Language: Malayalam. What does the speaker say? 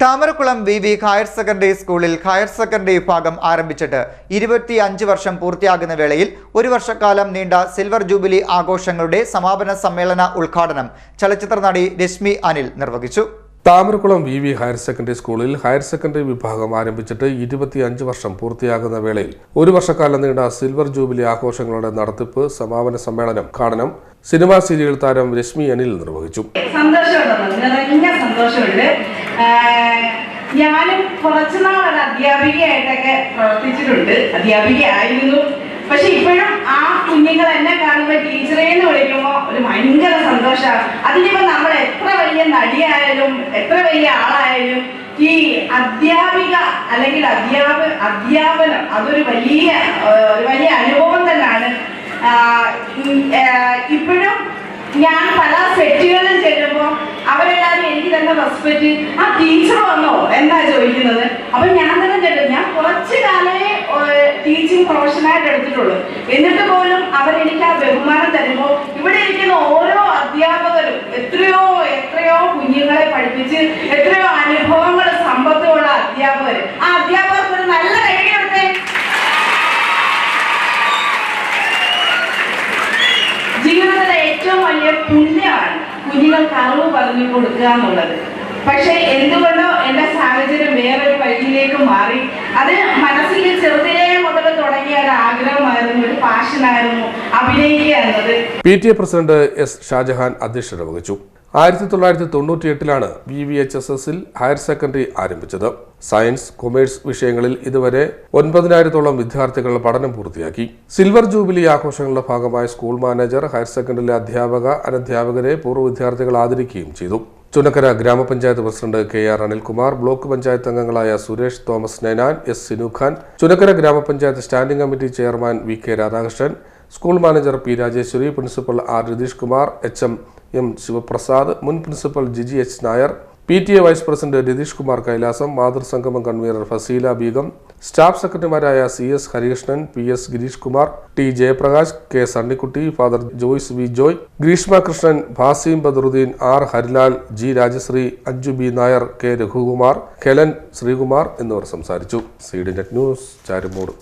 Thamarakulam V V higher secondary സ്കൂളിൽ ഹയർ സെക്കൻഡറി വിഭാഗം ആരംഭിച്ചിട്ട് ഇരുപത്തി അഞ്ച് വർഷം പൂർത്തിയാകുന്ന വേളയിൽ ഒരു വർഷക്കാലം നീണ്ട സിൽവർ ജൂബിലി ആഘോഷങ്ങളുടെ സമാപന സമ്മേളന ഉദ്ഘാടനം ചലച്ചിത്ര നടി രശ്മി അനിൽ നിർവഹിച്ചു. Thamarakkulam V V higher secondary സ്കൂളിൽ ഹയർ സെക്കൻഡറി വിഭാഗം ആരംഭിച്ചിട്ട് ഇരുപത്തിയഞ്ച് വർഷം പൂർത്തിയാകുന്ന വേളയിൽ ഒരു വർഷക്കാലം നീണ്ട സിൽവർ ജൂബിലി ആഘോഷങ്ങളുടെ നടത്തിപ്പ് സമാപന സമ്മേളനം കാണണം സിനിമാ സീരിയൽ താരം രശ്മി അനിൽ നിർവഹിച്ചു. സന്തോഷമുണ്ട്. ഞാനും കുറച്ചുനാൾ ഒരു അധ്യാപികയായിട്ടൊക്കെ പ്രവർത്തിച്ചിട്ടുണ്ട്. അധ്യാപികയായിരുന്നു. പക്ഷെ ഇപ്പോഴും ആ കുഞ്ഞുങ്ങൾ എന്നെ കാണുമ്പോൾ ടീച്ചറേ എന്ന് വിളിക്കുമ്പോൾ ഒരു ഭയങ്കര സന്തോഷമാണ്. അതിനിപ്പോ നമ്മൾ എത്ര വലിയ നടിയായാലും എത്ര വലിയ ആളായാലും ഈ അധ്യാപിക അല്ലെങ്കിൽ അധ്യാപ അധ്യാപനം അതൊരു വലിയ ഒരു വലിയ അനുഭവം തന്നെയാണ്. ഇപ്പോഴും ഞാൻ പല സെറ്റുകളിൽ ചെല്ലുമ്പോൾ അവരെല്ലാവരും തന്നെ റെസ്പെക്ട് ആ ടീച്ചർ വന്നോ? എന്താ ചോദിക്കുന്നത്? അപ്പൊ ഞാൻ തന്നെ കേട്ടു. ഞാൻ കുറച്ച് കാലമേ ടീച്ചിങ് പ്രൊഫഷനായിട്ട് എടുത്തിട്ടുള്ളൂ. എന്നിട്ട് പോലും അവരെനിക്ക് ആ ബഹുമാനം തരുമ്പോൾ ഇവിടെ ഇരിക്കുന്ന ഓരോ അധ്യാപകരും എത്രയോ എത്രയോ കുഞ്ഞുങ്ങളെ പഠിപ്പിച്ച് എത്രയോ അനുഭവങ്ങൾ സമ്പത്തുള്ള അധ്യാപകർ. ആ അധ്യാപകർക്ക് ഒരു നല്ല കഴിയട്ടെ ജീവിതത്തിലെ ഏറ്റവും വലിയ പുണ്യമാണ് കുഞ്ഞുങ്ങൾക്ക് അറിവ് പറഞ്ഞു കൊടുക്കുക എന്നുള്ളത് പക്ഷെ എന്തുകൊണ്ടോ എന്റെ സാഹചര്യം വേറൊരു വഴിയിലേക്ക് മാറി. അത് മനസ്സിൽ ചെറുതിലേ മുതൽ തുടങ്ങിയ ഒരു ആഗ്രഹമായിരുന്നു ഒരു പാഷനായിരുന്നു അഭിനയിക്കുക എന്നത്. P T A president S Shajahan അധ്യക്ഷത വഹിച്ചു. ആയിരത്തി തൊള്ളായിരത്തി തൊണ്ണൂറ്റി എട്ടിലാണ് വി വി എച്ച് എസ് എസിൽ ഹയർ സെക്കൻഡറി ആരംഭിച്ചത്. സയൻസ് കൊമേഴ്സ് വിഷയങ്ങളിൽ ഇതുവരെ ഒൻപതിനായിരത്തോളം വിദ്യാർത്ഥികൾ പഠനം പൂർത്തിയാക്കി. സിൽവർ ജൂബിലി ആഘോഷങ്ങളുടെ ഭാഗമായി സ്കൂൾ മാനേജർ ഹയർ സെക്കൻഡറിയിലെ അധ്യാപക അനധ്യാപകരെ പൂർവ വിദ്യാർത്ഥികൾ ആദരിക്കുകയും ചെയ്തു. Chunakkara grama panchayat president K R Anilkumar block panchayat അംഗങ്ങളായ Suresh Thomas Ninan S Sinukhan Chunakkara grama panchayat standing committee chairman V K Radhakrishnan school manager P Rajeshwari principal R Ratheesh Kumar H M M Sivaprasad മുൻ principal Jiji H Nair P T A vice president Ratheesh Kumar Kailasam മാതൃസംഗമം convener Faseela Beegum staff സെക്രട്ടറിമാരായ C S Harikrishnan P S Gireesh Kumar T Jayaprakash K Sunnykkutty father Joyce V Joy Greeshma Krishnan Bhaseem Badaruddeen R Harilal G Rajasree Anju B Nair K Raghukumar Helen Sreekumar എന്നിവർ സംസാരിച്ചു. C Net News Charummood.